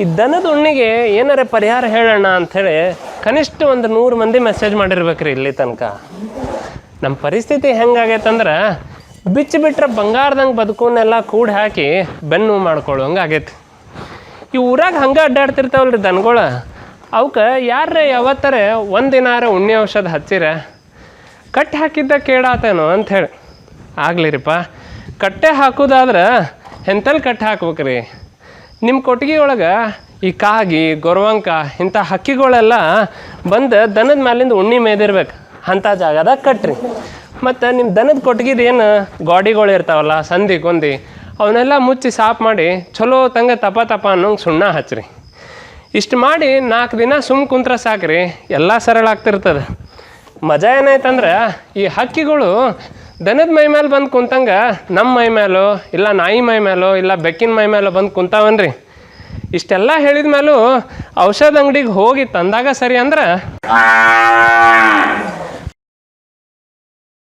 ಈ ದನದ ಉಣ್ಣಿಗೆ ಏನಾರ ಪರಿಹಾರ ಹೇಳೋಣ ಅಂಥೇಳಿ ಕನಿಷ್ಠ ಒಂದು ನೂರು ಮಂದಿ ಮೆಸೇಜ್ ಮಾಡಿರ್ಬೇಕ್ರಿ ಇಲ್ಲಿ ತನಕ. ನಮ್ಮ ಪರಿಸ್ಥಿತಿ ಹೆಂಗಾಗೈತಂದ್ರೆ ಬಿಚ್ಚಿ ಬಿಟ್ಟರೆ ಬಂಗಾರದಂಗೆ ಬದುಕುನೆಲ್ಲ ಕೂಡಿ ಹಾಕಿ ಬೆನ್ನು ಮಾಡ್ಕೊಳ್ಳೋಂಗೆ ಆಗೈತಿ. ಈ ಊರಾಗ ಹಂಗೆ ಅಡ್ಡಾಡ್ತಿರ್ತಾವಲ್ರಿ ದನಗಳು. ಅವಕ್ಕೆ ಯಾರೇ ಯಾವತ್ತರ ಒಂದಿನಾರ ಉಣ್ಣೆ ಔಷಧ ಹಚ್ಚಿರ? ಕಟ್ಟೆ ಹಾಕಿದ್ದ ಕೇಡಾತೇನೋ ಅಂಥೇಳಿ. ಆಗಲಿರಿಪ್ಪ ಕಟ್ಟೆ ಹಾಕೋದಾದ್ರೆ ಎಂತಲ್ಲಿ ಕಟ್ಟಿ ಹಾಕ್ಬೇಕ್ರಿ? ನಿಮ್ಮ ಕೊಟ್ಟಿಗೆ ಒಳಗೆ ಈ ಕಾಗಿ, ಗೊರವಂಕ, ಇಂಥ ಹಕ್ಕಿಗಳೆಲ್ಲ ಬಂದು ದನದ ಮ್ಯಾಲಿಂದ ಉಣ್ಣಿ ಮೇದಿರ್ಬೇಕು. ಅಂಥ ಜಾಗದಾಗ ಕಟ್ರಿ. ಮತ್ತು ನಿಮ್ಮ ದನದ ಕೊಟ್ಟಿಗೆದು ಏನು ಗಾಡಿಗಳು ಇರ್ತಾವಲ್ಲ ಸಂಧಿ ಗೊಂದಿ ಅವನ್ನೆಲ್ಲ ಮುಚ್ಚಿ ಸಾಫ್ ಮಾಡಿ ಚಲೋ ತಂಗ ತಪ ತಪ ಅನ್ನೋಂಗೆ ಸುಣ್ಣ ಹಚ್ಚಿರಿ ಇಷ್ಟು ಮಾಡಿ ನಾಲ್ಕು ದಿನ ಸುಮ್ ಕುಂತ್ರ ಸಾಕ್ರಿ, ಎಲ್ಲ ಸರಳ ಆಗ್ತಿರ್ತದೆ. ಮಜಾ ಏನಾಯ್ತಂದ್ರೆ ಈ ಹಕ್ಕಿಗಳು ದನದ ಮೈ ಮೇಲೆ ಬಂದು ಕುಂತಂಗ ನಮ್ಮ ಮೈ ಮೇಲೋ ಇಲ್ಲ ನಾಯಿ ಮೈ ಮೇಲೋ ಇಲ್ಲ ಬೆಕ್ಕಿನ ಮೈ ಮೇಲೋ ಬಂದು ಕುಂತಾವನ್ರಿ? ಇಷ್ಟೆಲ್ಲ ಹೇಳಿದ ಮೇಲೂ ಔಷಧ ಅಂಗಡಿಗೆ ಹೋಗಿ ತಂದಾಗ ಸರಿ ಅಂದ್ರೆ